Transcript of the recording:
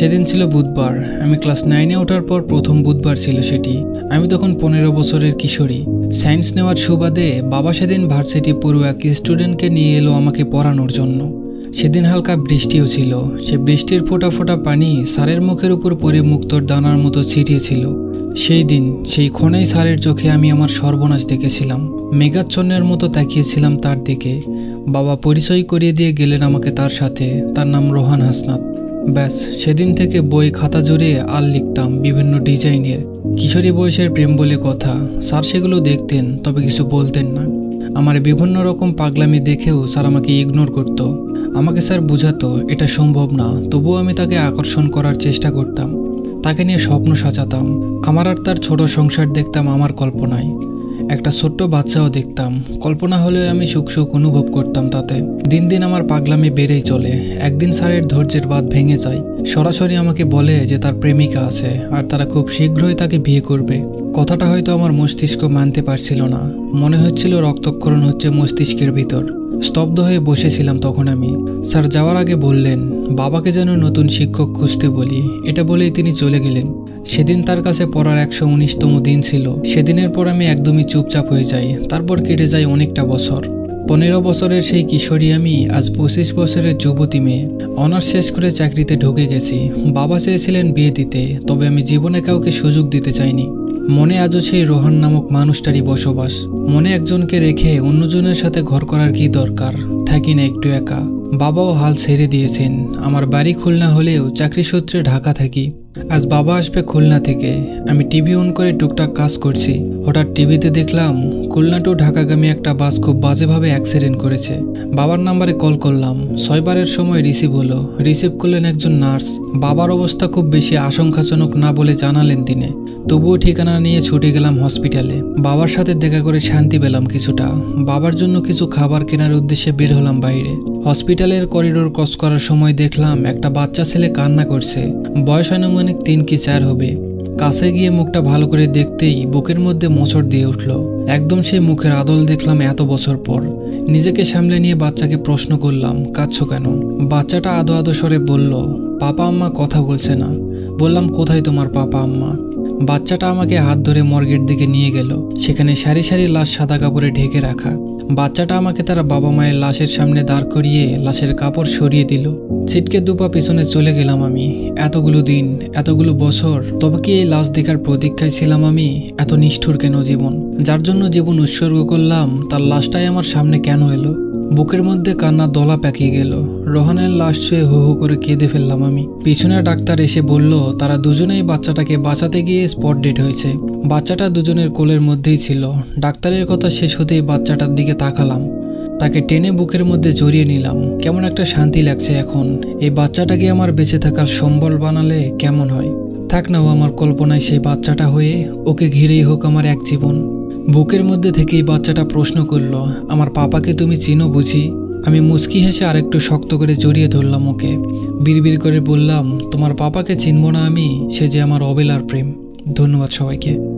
সেদিন ছিল বুধবার। আমি ক্লাস নাইনে ওঠার পর প্রথম বুধবার ছিল সেটি। আমি তখন পনেরো বছরের কিশোরী। সায়েন্স নেওয়ার সুবাদে বাবা সেদিন ভার্সিটি পড়ুয়া এক স্টুডেন্টকে নিয়ে এলো আমাকে পড়ানোর জন্য। সেদিন হালকা বৃষ্টিও ছিল। সে বৃষ্টির ফোঁটা ফোঁটা পানি স্যারের মুখের উপর পরে মুক্তোর দানার মতো ছিটিয়েছিল। সেই দিন, সেই ক্ষণেই স্যারের চোখে আমি আমার সর্বনাশ দেখেছিলাম। মেঘাচ্ছন্নের মতো তাকিয়েছিলাম তার দিকে। বাবা পরিচয় করিয়ে দিয়ে গেলেন আমাকে তার সাথে। তার নাম রোহান হাসনাত। ব্যাস, সেদিন থেকে বই খাতা জুড়ে আর লিখতাম বিভিন্ন ডিজাইনের। কিশোরী বয়সের প্রেম বলে কথা। স্যার সেগুলো দেখতেন, তবে কিছু বলতেন না। আমার বিভিন্ন রকম পাগলামি দেখেও স্যার আমাকে ইগনোর করতো। আমাকে স্যার বুঝাতো, এটা সম্ভব না। তবুও আমি তাকে আকর্ষণ করার চেষ্টা করতাম। তাকে নিয়ে স্বপ্ন সাজাতাম। আমার আর তার ছোট সংসার দেখতাম আমার কল্পনায়। একটা ছোট্ট বাচ্চাও দেখতাম। কল্পনা হলেও আমি সুখ সুখ অনুভব করতাম তাতে। দিন দিন আমার পাগলামি বেড়েই চলে। একদিন স্যারের ধৈর্যের বাদ ভেঙে যায়। সরাসরি আমাকে বলে যে তার প্রেমিকা আছে আর তারা খুব শীঘ্রই তাকে বিয়ে করবে। কথাটা হয়তো আমার মস্তিষ্ক মানতে পারছিল না। মনে হচ্ছিল রক্তক্ষরণ হচ্ছে মস্তিষ্কের ভিতর। স্তব্ধ হয়ে বসেছিলাম তখন আমি। স্যার যাওয়ার আগে বললেন বাবাকে যেন নতুন শিক্ষক খুঁজতে বলি, এটা বলেই তিনি চলে গেলেন। সেদিন তার কাছে পড়ার একশো উনিশতম দিন ছিল। সেদিনের পর আমি একদমই চুপচাপ হয়ে যাই, তারপর কেটে যায় অনেকটা বছর। পনেরো বছরের সেই কিশোরী আমি আজ পঁচিশ বছরের যুবতী মেয়ে। অনার্স শেষ করে চাকরিতে ঢুকে গেছি। বাবা চেয়েছিলেন বিয়ে দিতে, তবে আমি জীবনে কাউকে সুযোগ দিতে চাইনি। মনে আজও সেই রোহান নামক মানুষটারই বসবাস। মনে একজনকে রেখে অন্যজনের সাথে ঘর করার কি দরকার? থাকি না একটু একা। বাবাও হাল ছেড়ে দিয়েছেন। আমার বাড়ি খুলনা হলেও চাকরি সূত্রে ঢাকা থাকি। আজ বাবা আসবে খুলনা থেকে। আমি টিভি অন করে টুকটাক কাজ করছি। হঠাৎ টিভিতে দেখলাম খুলনা টু ঢাকাগামী একটা বাস খুব বাজেভাবে অ্যাক্সিডেন্ট করেছে। বাবার নাম্বারে কল করলাম। ছয়বারের সময় রিসিভ হলো। রিসিভ করলেন একজন নার্স বাবার অবস্থা খুব বেশি আশঙ্কাজনক না বলে জানালেন তিনি। তবুও ঠিকানা নিয়ে ছুটে গেলাম হসপিটালে বাবার সাথে দেখা করে শান্তি পেলাম কিছুটা। বাবার জন্য কিছু খাবার কেনার উদ্দেশ্যে বের হলাম বাইরে। হসপিটালের করিডোর ক্রস করার সময় দেখলাম একটা বাচ্চা ছেলে কান্না করছে। বয়স আনুমানিক তিন কি চার হবে। কাছে গিয়ে মুখটা ভালো করে দেখতেই বুকের মধ্যে মোচড় দিয়ে উঠল। একদম সেই মুখের আদল দেখলাম এত বছর পর। নিজেকে সামলে নিয়ে বাচ্চাকে প্রশ্ন করলাম, কাঁদছো কেন? বাচ্চাটা আদো আদো স্বরে বলল, পাপা আম্মা কথা বলছে না। বললাম, কোথায় তোমার পাপা আম্মা? বাচ্চাটা আমাকে হাত ধরে মর্গের দিকে নিয়ে গেল। সেখানে সারি সারি লাশ সাদা কাপড়ে ঢেকে রাখা। বাচ্চাটা আমাকে তারা বাবা মায়ের লাশের সামনে দাঁড় করিয়ে লাশের কাপড় সরিয়ে দিল। ছিটকে দুপা পিছনে চলে গেলাম আমি। এতগুলো দিন, এতগুলো বছর, তবে কি এই লাশ দেখার প্রতীক্ষায় ছিলাম আমি? এত নিষ্ঠুর কেন জীবন? যার জন্য জীবন উৎসর্গ করলাম, তার লাশটাই আমার সামনে কেন এলো? বুকের মধ্যে কান্না দলা পেকিয়ে গেল। রোহানের লাশ ছুঁয়ে হু হু করে কেঁদে ফেললাম আমি। পিছনে ডাক্তার এসে বলল, তারা দুজনেই বাচ্চাটাকে বাঁচাতে গিয়ে স্পট ডেট হয়েছে। বাচ্চাটা দুজনের কোলের মধ্যেই ছিল। ডাক্তারের কথা শেষ হতেই বাচ্চাটার দিকে তাকালাম। তাকে টেনে বুকের মধ্যে জড়িয়ে নিলাম। কেমন একটা শান্তি লাগছে এখন। এই বাচ্চাটাকে আমার বেঁচে থাকার সম্বল বানালে কেমন হয়? থাক না ও, আমার কল্পনায় সেই বাচ্চাটা হয়ে ওকে ঘিরেই হোক আমার এক জীবন। বুকের মধ্যে থেকেই বাচ্চাটা প্রশ্ন করল, আমার পাপাকে তুমি চিনো বুঝি? আমি মুচকি হেসে আরেকটু শক্ত করে জড়িয়ে ধরলাম ওকে। বিড়বিড় করে বললাম, তোমার পাপাকে চিনব না আমি, সে যে আমার অবেলার প্রেম। ধন্যবাদ সবাইকে।